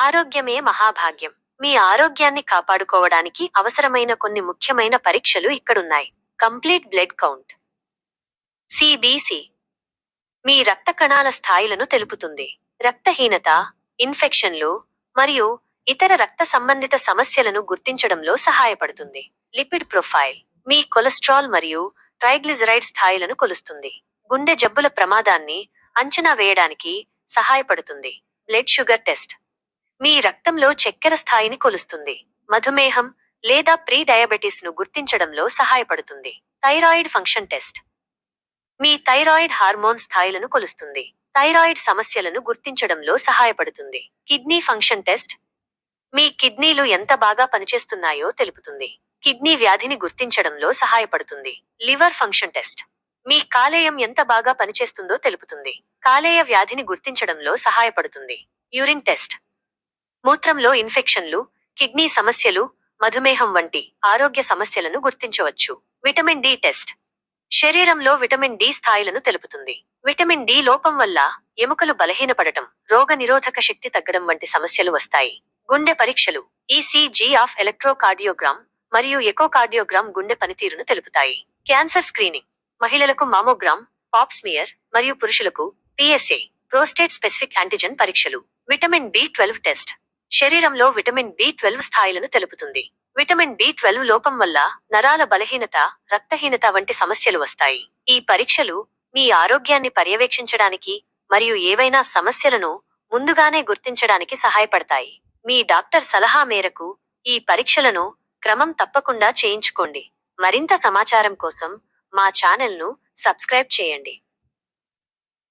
ఆరోగ్యమే మహాభాగ్యం. మీ ఆరోగ్యాన్ని కాపాడుకోవడానికి అవసరమైన కొన్ని ముఖ్యమైన పరీక్షలు ఇక్కడున్నాయి. Complete blood count. సిబిసి మీ రక్త కణాల స్థాయిలను తెలుపుతుంది. రక్తహీనత ఇన్ఫెక్షన్లు మరియు ఇతర రక్త సంబంధిత సమస్యలను గుర్తించడంలో సహాయపడుతుంది. Lipid profile. మీ కొలెస్ట్రాల్ మరియు ట్రైగ్లిజరైడ్ స్థాయిలను కొలుస్తుంది. గుండె జబ్బుల ప్రమాదాన్ని అంచనా వేయడానికి సహాయపడుతుంది. Blood sugar test. మీ రక్తంలో చక్కెర స్థాయిని కొలుస్తుంది. మధుమేహం లేదా ప్రీ డయాబెటీస్ను గుర్తించడంలో సహాయపడుతుంది. Thyroid function test. మీ థైరాయిడ్ హార్మోన్ స్థాయిలను కొలుస్తుంది. థైరాయిడ్ సమస్యలను గుర్తించడంలో సహాయపడుతుంది. Kidney function test. మీ కిడ్నీలు ఎంత బాగా పనిచేస్తున్నాయో తెలుపుతుంది. కిడ్నీ వ్యాధిని గుర్తించడంలో సహాయపడుతుంది. Liver function test. మీ కాలేయం ఎంత బాగా పనిచేస్తుందో తెలుపుతుంది. కాలేయ వ్యాధిని గుర్తించడంలో సహాయపడుతుంది. Urine test. మూత్రంలో ఇన్ఫెక్షన్లు కిడ్నీ సమస్యలు మధుమేహం వంటి ఆరోగ్య సమస్యలను గుర్తించవచ్చు. విటమిన్ డి టెస్ట్ శరీరంలో విటమిన్ డి స్థాయిలను తెలుపుతుంది. విటమిన్ డి లోపం వల్ల ఎముకలు బలహీనపడటం రోగ నిరోధక శక్తి తగ్గడం వంటి సమస్యలు వస్తాయి. గుండె పరీక్షలు ఈసీజీ ఆఫ్ ఎలక్ట్రోకార్డియోగ్రామ్ మరియు ఎకోకార్డియోగ్రామ్ గుండె పనితీరును తెలుపుతాయి. క్యాన్సర్ స్క్రీనింగ్ మహిళలకు మామోగ్రామ్ పాప్స్మియర్ మరియు పురుషులకు పిఎస్ఏ ప్రోస్టేట్ స్పెసిఫిక్ యాంటిజెన్ పరీక్షలు. విటమిన్ బి ట్వెల్వ్ టెస్ట్ శరీరంలో విటమిన్ బి ట్వెల్వ్ స్థాయిలను తెలుపుతుంది. విటమిన్ బి ట్వెల్వ్ లోపం వల్ల నరాల బలహీనత రక్తహీనత వంటి సమస్యలు వస్తాయి. ఈ పరీక్షలు మీ ఆరోగ్యాన్ని పర్యవేక్షించడానికి మరియు ఏవైనా సమస్యలను ముందుగానే గుర్తించడానికి సహాయపడతాయి. మీ డాక్టర్ సలహా మేరకు ఈ పరీక్షలను క్రమం తప్పకుండా చేయించుకోండి. మరింత సమాచారం కోసం మా ఛానల్ను సబ్స్క్రైబ్ చేయండి.